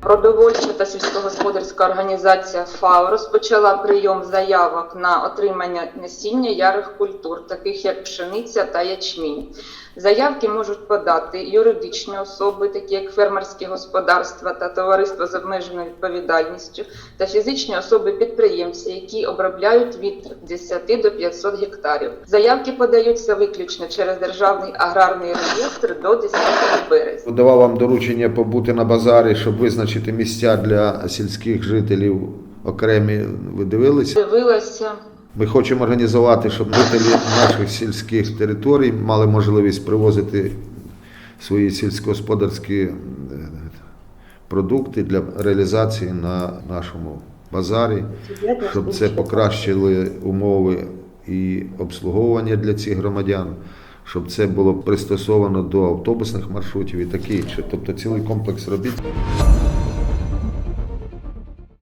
Продовольча та сільськогосподарська організація ФАО розпочала прийом заявок на отримання насіння ярих культур, таких як пшениця та ячмінь. Заявки можуть подати юридичні особи, такі як фермерські господарства та товариства з обмеженою відповідальністю, та фізичні особи-підприємці, які обробляють від 10 до 500 гектарів. Заявки подаються виключно через державний аграрний реєстр до 10 березня. Давав вам доручення побути на базарі, щоб визначити місця для сільських жителів окремі. Ви дивилися? Дивилася. Ми хочемо організувати, щоб жителі наших сільських територій мали можливість привозити свої сільськогосподарські е, продукти для реалізації на нашому базарі, щоб це покращили умови і обслуговування для цих громадян, щоб це було пристосовано до автобусних маршрутів і таке інше. Тобто цілий комплекс робіт.